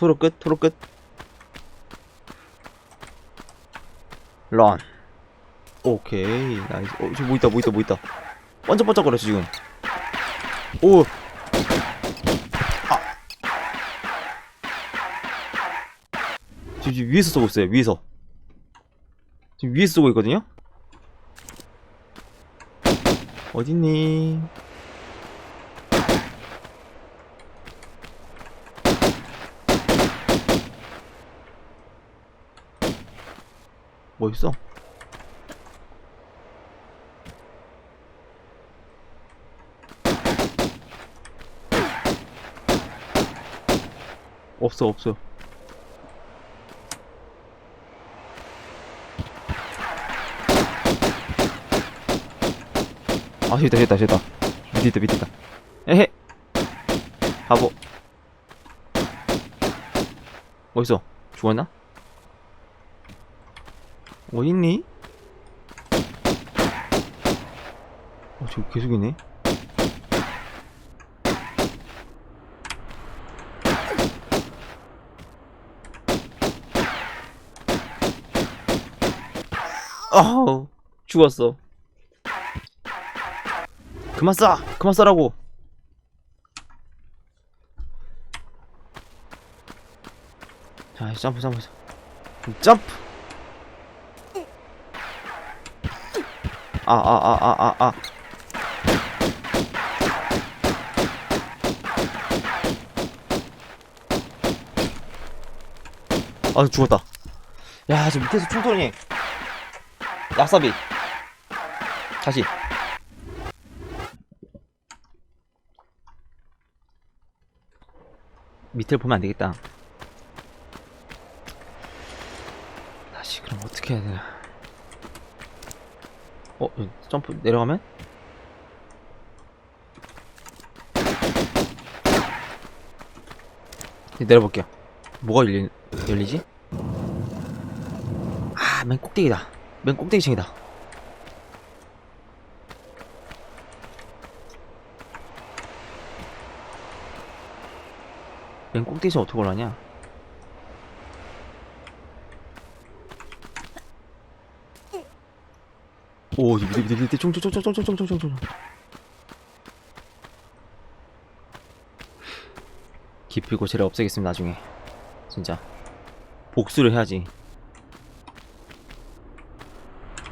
토로 끝, 토로 끝. 런. 오케이, 나이스. 어, 저뭐 있다, 뭐 있다, 뭐 있다. 번쩍번쩍거려, 지금. 오! 아! 지금, 지금 위에서 쏘고 있어요, 위에서. 지금 위에서 쏘고 있거든요? 어딨니? 뭐 있어? 없어 없어. 아 저기다 저기다 저기다. 밑에 있다 밑에 있다. 에헤. 바보. 어딨어? 죽었나? 어딨니? 어 저기 계속 있네. 아우 죽었어. 그만 쏴 그만 쏴라고. 자 점프 점프 점프. 아아 아 아 아 아 아 죽었다. 야 저 밑에서 총소리. 야사비. 다시. 밑을 보면 안 되겠다. 다시 그럼 어떻게 해야 되나 어 점프 내려가면 내려볼게요 뭐가 열리, 열리지? 아, 맨 꼭대기다. 맨 꼭대기층이다. 맨 꼭대기층 어떻게 올라냐? 오, 밑에 밑에 밑에 총총총총총총총총 깊이 고치를 없애겠습니다 나중에. 진짜. 복수를 해야지.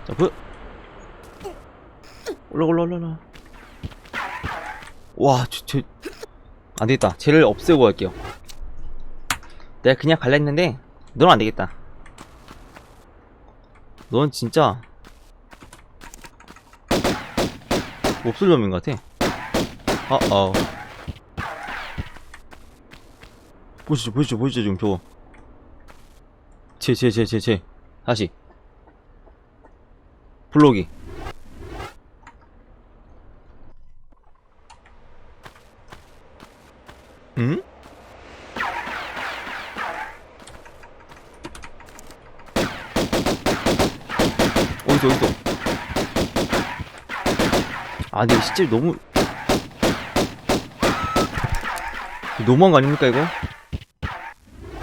점프 올라 올라 올라 올라. 와 저, 저. 안되겠다. 쟤를 없애고 갈게요. 내가 그냥 갈라 했는데 넌 안되겠다. 넌 진짜 없을 놈인 것 같아. 어어 보시죠 보시죠 보시죠 지금 저거. 쟤쟤 쟤쟤쟤 다시. 블록이 응? 어디서 어디서 실제 너무 너무한 거 아닙니까 이거?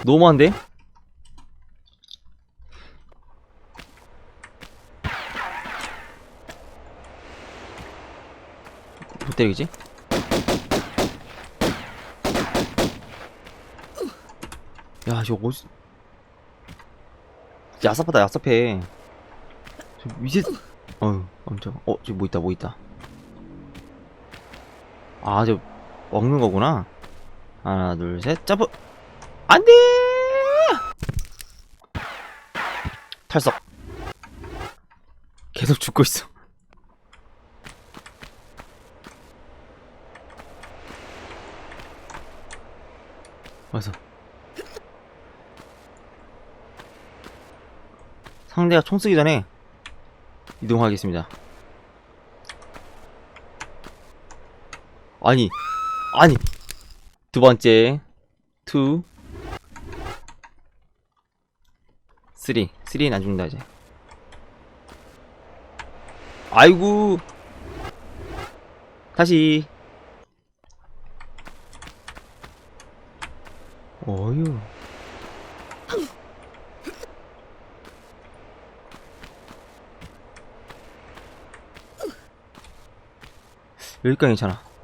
너무한데? 못 때리겠지? 야, 저거 어디... 야삽하다, 야삽해. 저 위에... 어휴, 엄청... 어, 저기 뭐 있다, 뭐 있다. 아, 저... 먹는 거구나. 하나, 둘, 셋, 점프! 안 돼! 탈석. 계속 죽고 있어. 와서 상대가 총 쓰기 전에 이동하겠습니다. 아니, 아니, 두 번째, 투, 쓰리, 쓰리는 안 죽는다 이제. 아이고, 다시. 어휴. 여기까지 괜찮아.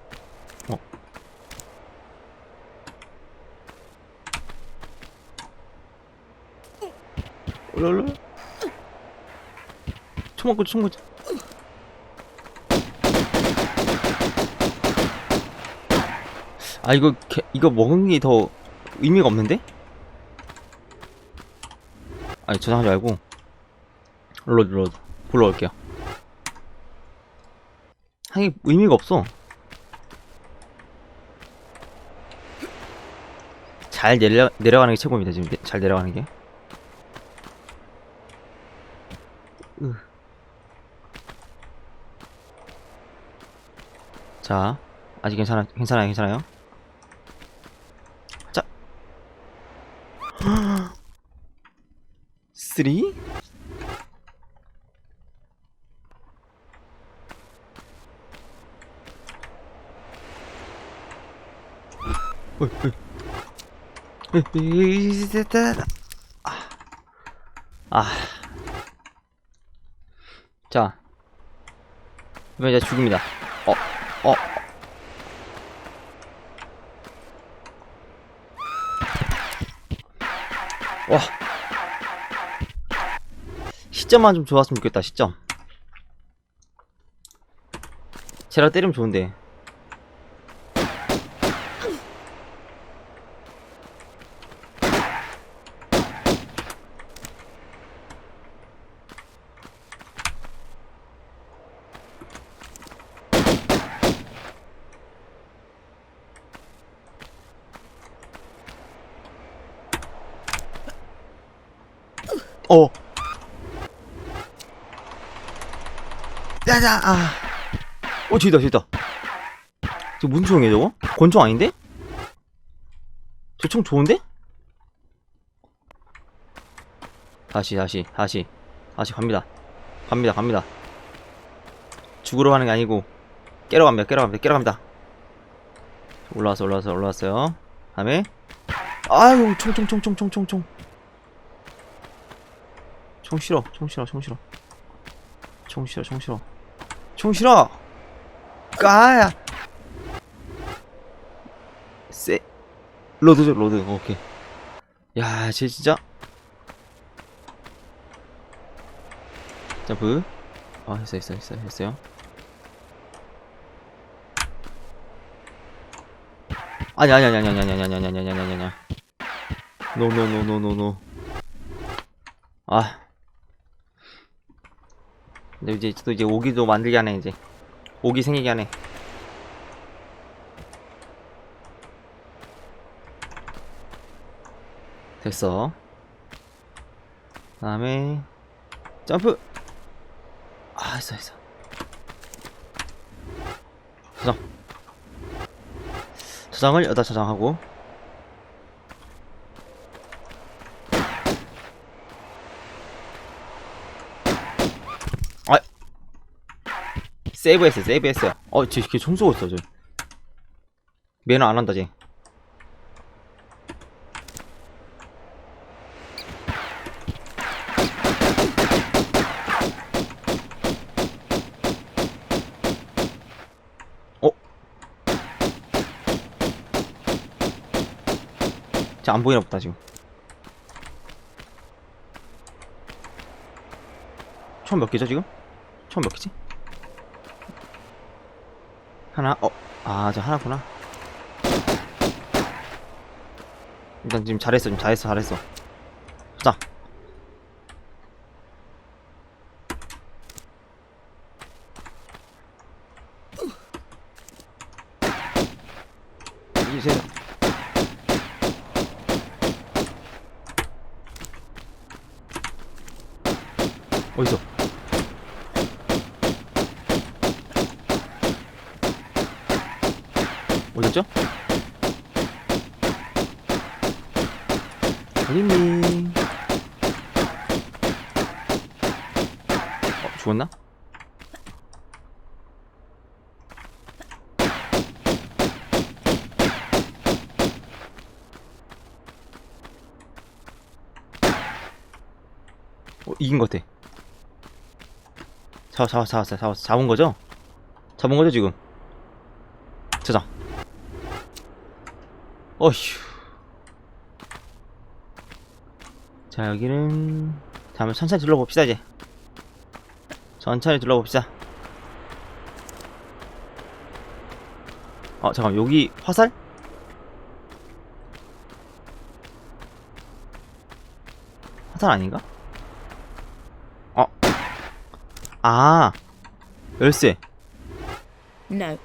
롤롤. 총 맞고 총 맞고. 아 이거 개, 이거 먹은 게 더 의미가 없는데? 아니 저장하지 말고 로드 로드 불러올게요 하기 의미가 없어 잘 내려, 내려가는 게 최고입니다 지금 내- 잘 내려가는 게 자 아직 괜찮아 괜찮아요 괜찮아요 자 쓰리 어이, 어이. 에이, 에이, 됐다, 됐다. 아. 아. 자. 이번 이제 죽입니다. 어, 어. 와. 시점만 좀 좋았으면 좋겠다, 시점. 제가 때리면 좋은데. 어. 야야 아. 어 저기다 저기다. 저 무슨 총이야 저거? 권총 아닌데? 저 총 좋은데? 다시 다시 다시 다시 갑니다. 갑니다 갑니다. 죽으러 가는 게 아니고 깨러 갑니다 깨러 갑니다 깨러 갑니다. 올라왔어 올라왔어 올라왔어요. 다음에 아유 총 총 총 총 총 총 총 총 싫어 총 싫어 총 싫어 총 싫어 총 싫어 총 싫어 까야. 세. 로드죠 로드. 오케이. 야쟤 진짜. 점프. 아 했어 했어 했어 했어요. 아니 아니 아니 아니 아니 아니 아니 아니 아니 아니 아니 아니 노노노노노노 아 근데 이제 또 이제 오기도 만들게 하네 이제. 오기 생기게 하네. 됐어. 그 다음에 점프! 아 했어 했어. 저장. 저장을 여기다 저장하고 세이브 했어요 세이브 했어요 어, 쟤, 걔 총 쏘고 있어, 쟤. 매너 안 한다, 쟤. 어? 쟤 안 보이나 보다, 지금. 총 몇 개죠, 지금? 총 몇 개지? 하나? 어? 아, 저 하나구나. 일단 지금 잘했어, 지금 잘했어, 잘했어. 자. 이제 어디서? 뭐죠? 달림님 어, 죽었나? 어, 이긴 것 같아 잡아 잡아 잡아 잡아 잡은 거죠? 잡은 거죠 지금? 어휴. 자, 여기는, 자, 한번 천천히 둘러봅시다, 이제. 천천히 둘러봅시다. 어, 잠깐, 여기 화살? 화살 아닌가? 어. 아. 열쇠. No.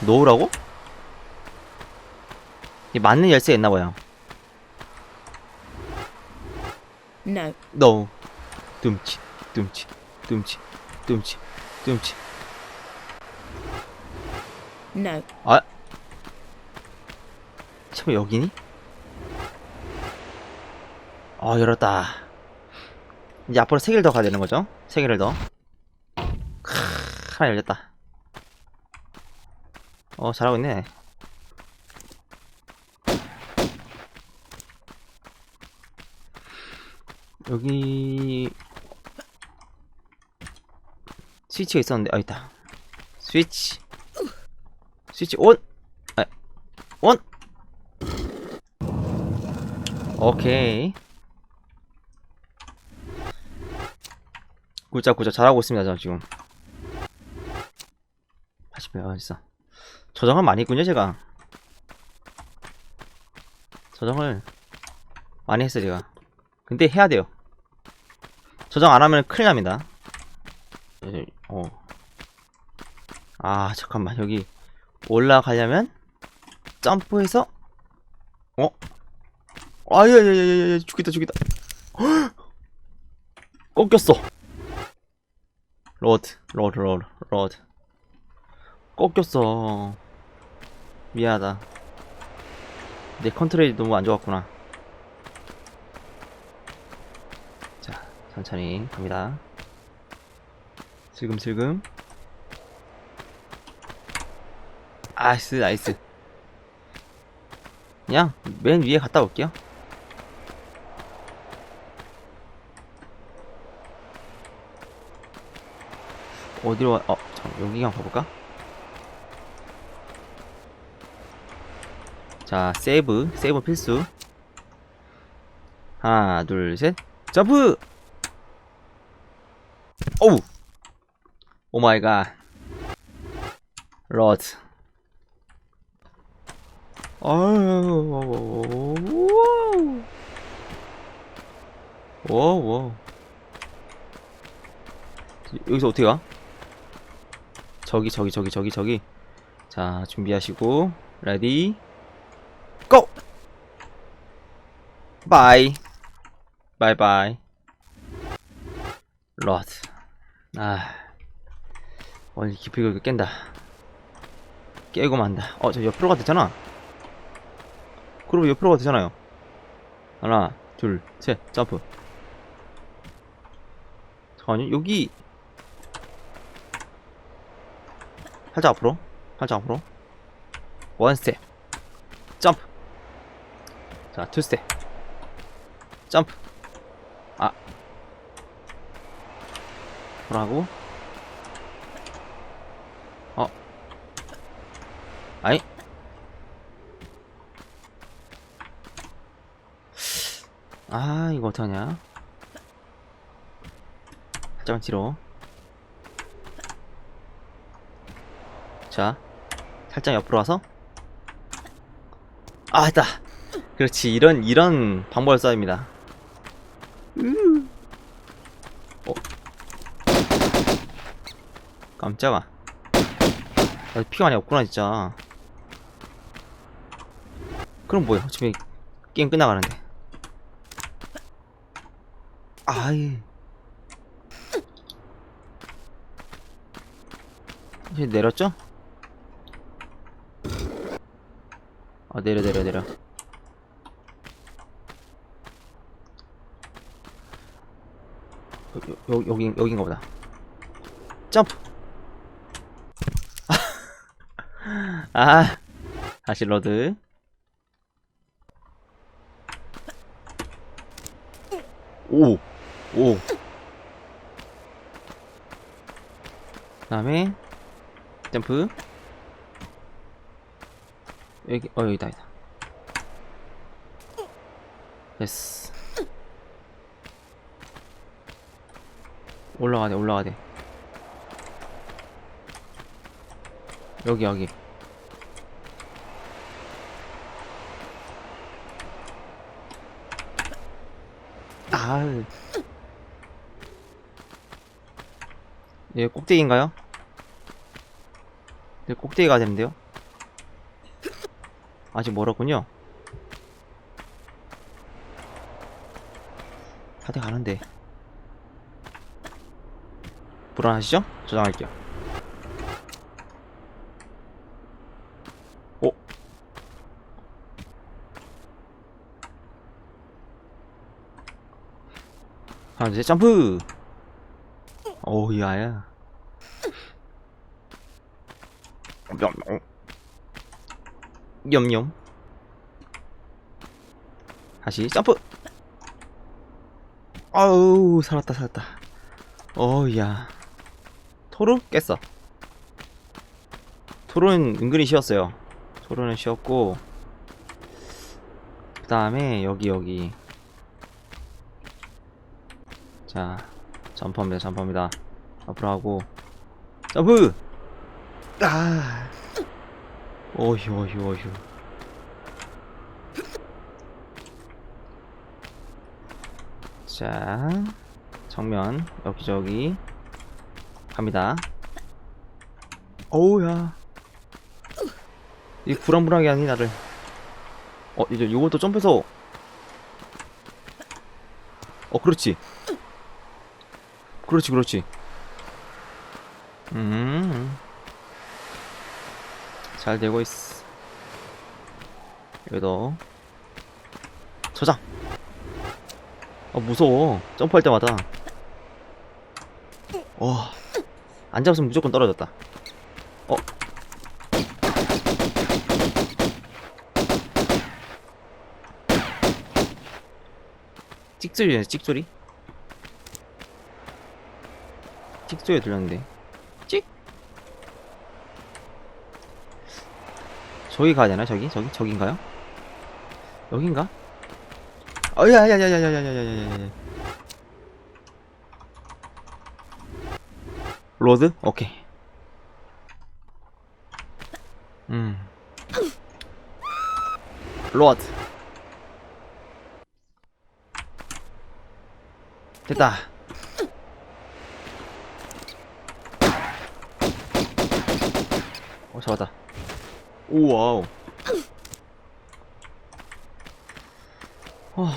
놓으라고? 이 맞는 열쇠가 있나 봐요. No. No. 둠치, 둠치, 둠치, 둠치, 둠치. No. 아. 참 여기니? 어 열었다. 이제 앞으로 세 개를 더 가야 되는 거죠? 세 개를 더. 크, 하나 열렸다. 어 잘하고 있네. 여기 스위치가 있었는데 아 있다. 스위치. 스위치 온! 아, 온! 오케이. 굿자, 굿자. 잘하고 있습니다, 저 지금. 80배, 아, 진짜. 저장을 많이 했군요, 제가. 저장을 많이 했어요, 제가. 근데 해야 돼요. 저장 안 하면 큰일 납니다. 예, 어. 아, 잠깐만, 여기. 올라가려면 점프해서 어? 아야야야야야 죽겠다 죽겠다 꺾였어 로드 로드 로드 로드 꺾였어 미안하다 내 컨트롤이 너무 안 좋았구나 자 천천히 갑니다 슬금슬금 아이스 나이스 그냥 맨 위에 갔다 올게요 어디로 와, 어, 잠 여기 한번 가볼까? 자, 세이브, 세이브 필수. 하나, 둘, 셋, 점프! 오우! 오 마이 갓. 로드. 아유, 와우. 여기서 어떻게 가? 저기, 저기, 저기, 저기, 저기. 자, 준비하시고, 레디, 고! 바이. 바이바이. 로드. 아. 오늘 깊이 깬다. 깨고 만다. 어, 저 옆으로 가도 되잖아. 그럼 옆으로 가도 되잖아요. 하나, 둘, 셋, 점프. 잠깐만요, 여기. 살짝 앞으로. 살짝 앞으로. 원 스텝. 점프. 자, 투 스텝. 점프. 아. 돌아가고. 아이. 아 이거 어떡하냐? 살짝만 뒤로. 자 살짝 옆으로 와서. 아 됐다. 그렇지. 이런 이런 방법을 써야 합니다. 으. 어. 깜짝아. 아, 피가 많이 없구나 진짜 그럼 뭐야 어차피 게임 끝나가는데 아이. 이제 내렸죠? 아 내려 내려 내려. 여, 여, 여기 여긴가 보다. 점프. 아 다시 로드. 오. 오. 그 다음에 점프. 여기 어 여기다 여기다. 됐어. 올라가야 돼 올라가야 돼. 여기 여기. 아. 얘 꼭대기인가요? 네, 꼭대기가 되는데요? 아직 멀었군요. 다돼 가는데. 불안하시죠? 저장할게요. 하나, 둘, 셋, 점프! 어우, 야야. 염염. 염염. 다시, 점프! 아우, 살았다, 살았다. 어우, 야. 토르? 깼어. 토르는 은근히 쉬웠어요. 토르는 쉬웠고, 그 다음에, 여기, 여기. 자, 점프합니다, 점프합니다. 앞으로 하고, 점프! 아! 어휴, 어휴, 어휴. 자, 정면, 여기저기. 갑니다. 어우야. 이 불안불안하게 하니, 나를. 어, 이제 요것도 점프해서. 어, 그렇지. 그렇지, 그렇지. 음. 잘 되고 있어. 여기도. 저장! 아, 무서워. 점프할 때마다. 와. 안 잡으면 무조건 떨어졌다. 어? 찍소리네, 찍소리? 찍 소리 들렸는데. 찍? 저기 가야 되나? 저기? 저기? 저긴가요? 여긴가? 어야야야야야야야야야야 로드? 오케이 음 로드 됐다 어 잡았다. 오 와우. 와.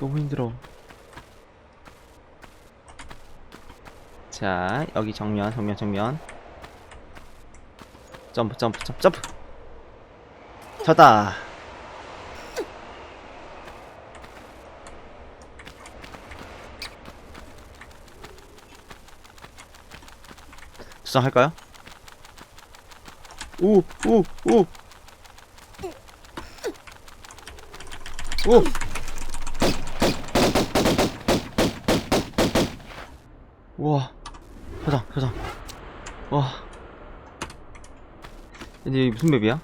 너무 힘들어. 자 여기 정면 정면 정면. 점프 점프 점프 점프. 졌다. 수정할까요? 오, 오, 오. 오. 우와. 저장, 저장. 와. 이제 무슨 맵이야?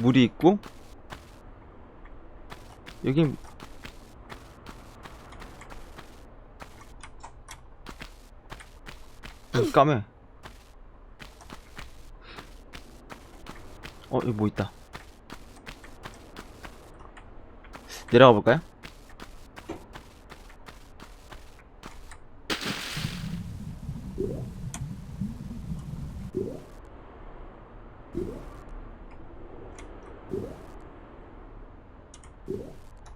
물이 있고 여긴 까매 어 여기 뭐 있다 내려가 볼까요?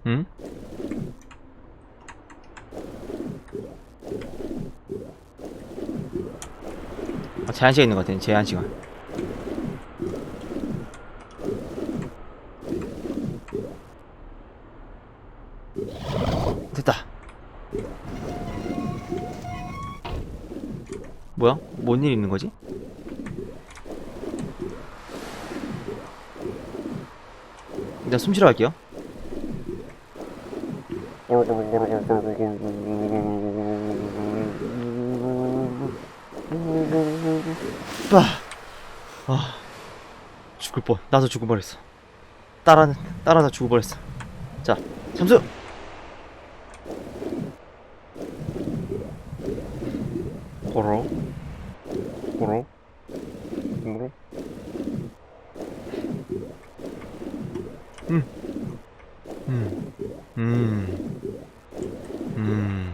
응? 아, 제한 시간 있는 것 같아. 제한 시간. 됐다. 뭐야? 뭔 일 있는 거지? 일단 숨 쉬러 갈게요. 아, 아, 죽을 뻔. 나도 죽을 뻔했어. 따라 따라다 죽을 뻔했어. 자, 잠수. 고로, 고로, 고로. 음, 음, 음, 음.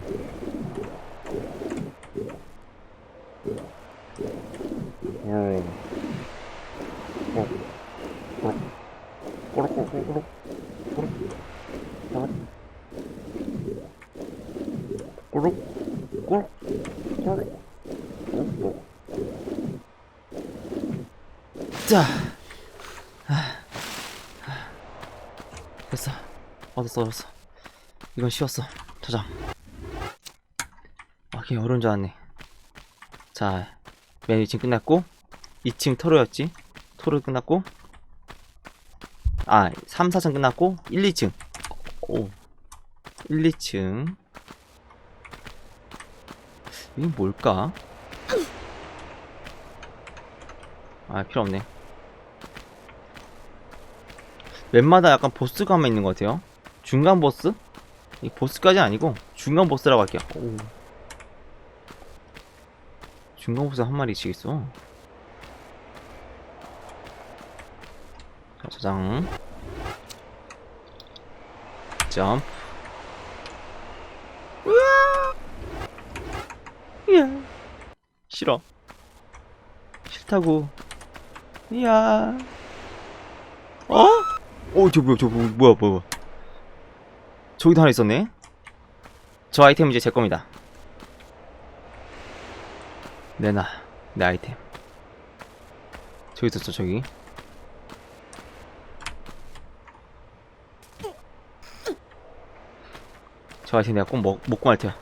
자, 아, 됐어. 얻었어, 얻었어. 이건 쉬웠어. 저장. 아, 걔 어려운 줄 알았네. 자, 맨 2층 끝났고, 2층 토로였지. 토로 끝났고, 아, 3, 4층 끝났고, 1, 2층. 오, 1, 2층. 이게 뭘까? 아, 필요 없네. 웬마다 약간 보스감만 있는 것 같아요. 중간 보스? 이 보스까지 아니고 중간 보스라고 할게요. 오. 중간 보스 한 마리씩 있어. 자, 저장. 점. 이야. 싫어. 싫다고. 이야. 어? 어, 저 뭐야, 저 뭐, 뭐야, 뭐야. 저기도 하나 있었네. 저 아이템 이제 제 겁니다. 내놔, 내 아이템. 저기 있었어, 저기. 저 아이템 내가 꼭 먹, 먹고 말 테야.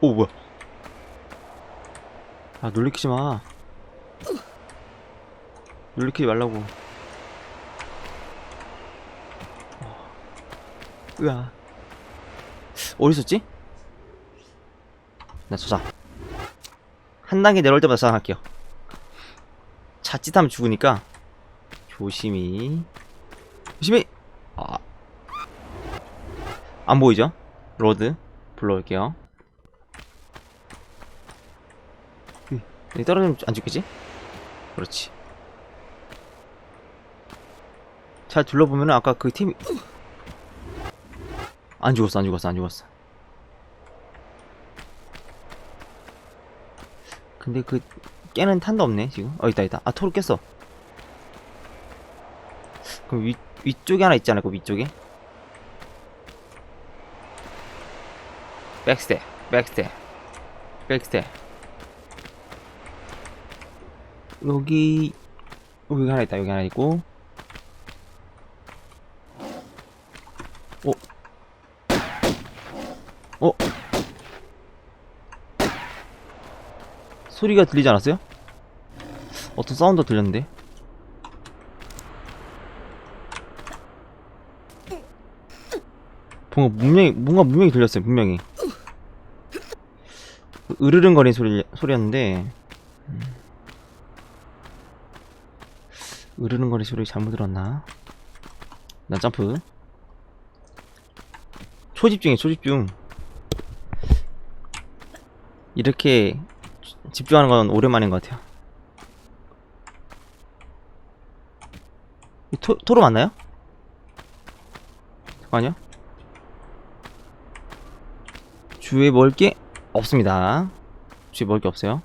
오, 뭐야. 아, 놀리키지 마. 놀리키지 말라고. 으아. 어디 있었지? 나 저장. 한 단계 내려올 때마다 저장할게요. 자칫하면 죽으니까 조심히. 조심히. 아. 안 보이죠? 로드 불러올게요. 여기 떨어지면 안 죽겠지? 그렇지. 잘 둘러보면은 아까 그 팀이 안 죽었어, 안 죽었어, 안 죽었어. 근데 그 깨는 탄도 없네 지금. 어 있다 있다. 아 토로 깼어. 그럼 위 위쪽에 하나 있지 않을까 위쪽에? 백스텝, 백스텝, 백스텝. 여기 여기 하나 있다. 여기 하나 있고. 소리가 들리지 않았어요? 어떤 사운드 들렸는데? 뭔가 분명히 뭔가 분명히 들렸어요 분명히 으르릉거리는 소리 소리였는데 음. 으르릉거리는 소리 잘못 들었나? 나 점프 초집중해 초집중 이렇게 집중하는 건 오랜만인 것 같아요. 이 토, 토로 맞나요? 잠깐만요. 주위에 먹을 게 없습니다. 주위에 먹을 게 없어요.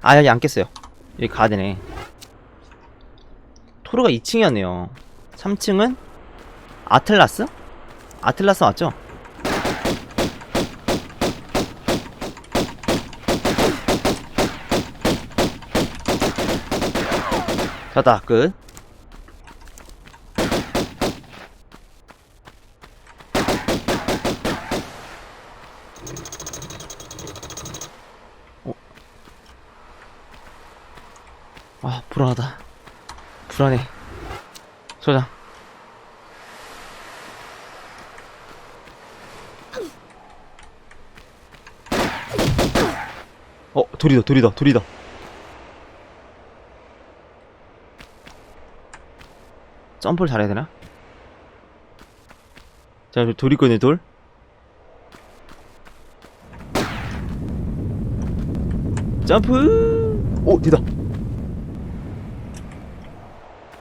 아 여기 안 깼어요. 여기 가야 되네. 토로가 2층이었네요. 3층은 아틀라스? 아틀라스 맞죠? 됐다 끝 어. 아, 불안하다. 불안해. 소장. 어, 돌이다, 돌이다, 돌이다. 점프를 잘해야 되나? 자, 저돌 있거든요, 돌. 점프! 오, 되다!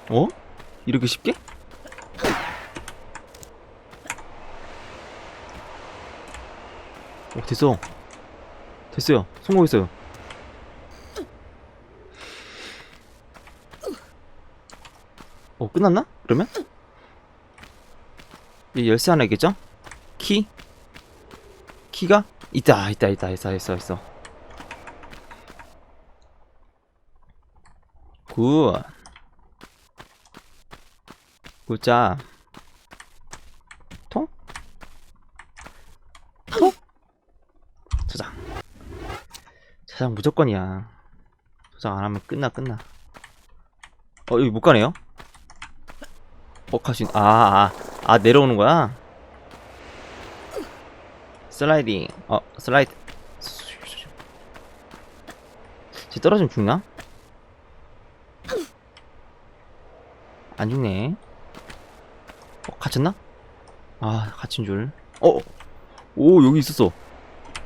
어? 이렇게 쉽게? 오, 됐어. 됐어요. 성공했어요. 어, 끝났나? 그러면? 이 열쇠 하나 있겠죠? 키? 키가? 있다, 있다, 있다, 있어, 있어, 있어. 굿. 굿자. 통? 통? 저장. 저장 무조건이야. 저장 안 하면 끝나, 끝나. 어, 여기 못 가네요? 수 있, 아, 아, 아, 내려오는 거야? 슬라이딩. 어, 슬라이드. 쟤 떨어지면 죽나? 안 죽네. 어, 갇혔나? 아, 갇힌 줄. 어, 오, 여기 있었어.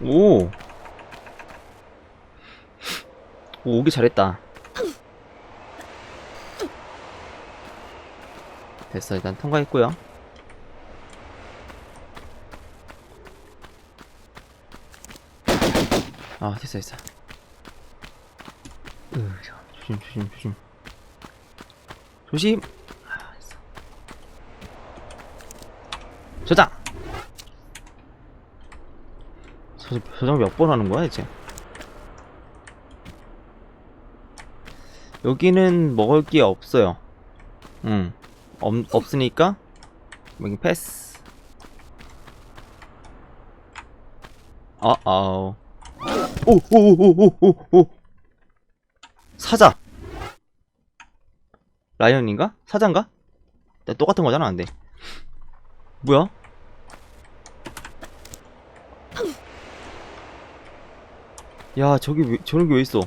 오. 오, 오기 잘했다. 됐어, 일단 통과했고요. 아, 됐어, 됐어. 으, 자, 조심, 조심, 조심. 조심. 아, 됐어. 저장. 저, 저장 몇 번 하는 거야, 이제? 여기는 먹을 게 없어요. 응. 없, 없으니까, 여기 패스. 어, 어. 오, 오, 오, 오, 오, 오, 오. 사자. 라이언인가? 사자인가? 나 똑같은 거잖아, 근데. 뭐야? 야, 저기 왜, 저런 게 왜 있어?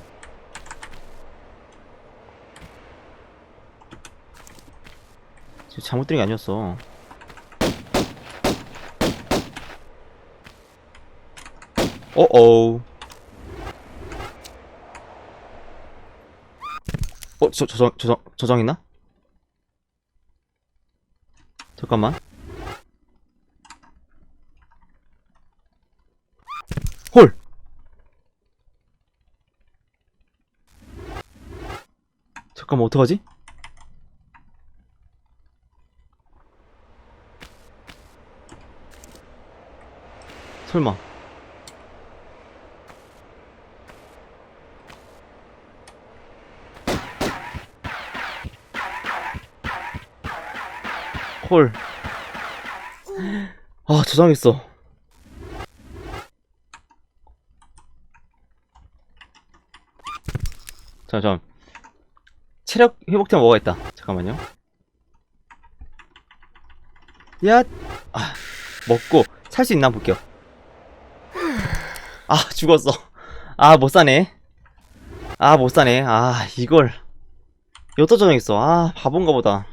잘못 들은 게 아니었어. 어어. 어, 저, 저장, 저장, 저장했나? 잠깐만. 헐! 잠깐만, 어떡하지? 설마. 헐. 아, 저장했어. 자, 잠. 체력 회복템 뭐가 있다. 잠깐만요. 야, 아, 먹고 살 수 있나 볼게요. 아, 죽었어. 아, 못 사네. 아, 못 사네. 아, 이걸. 여기다 저장했어. 아, 바본가 보다.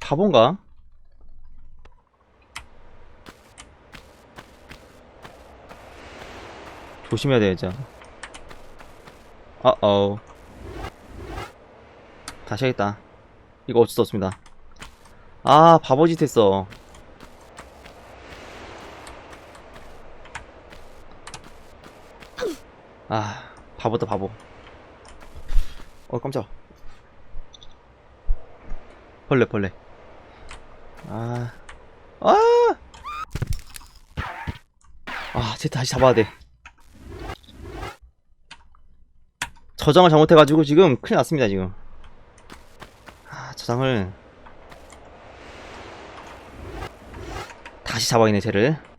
바본가? 조심해야 돼, 진짜. 어어. 다시 하겠다. 이거 어쩔 수 없습니다. 아, 바보짓 했어. 아, 바보다, 바보. 어, 깜짝. 벌레, 벌레. 아, 아! 아, 쟤 다시 잡아야 돼. 저장을 잘못해가지고 지금 큰일 났습니다, 지금. 아, 저장을. 다시 잡아야겠네, 쟤를.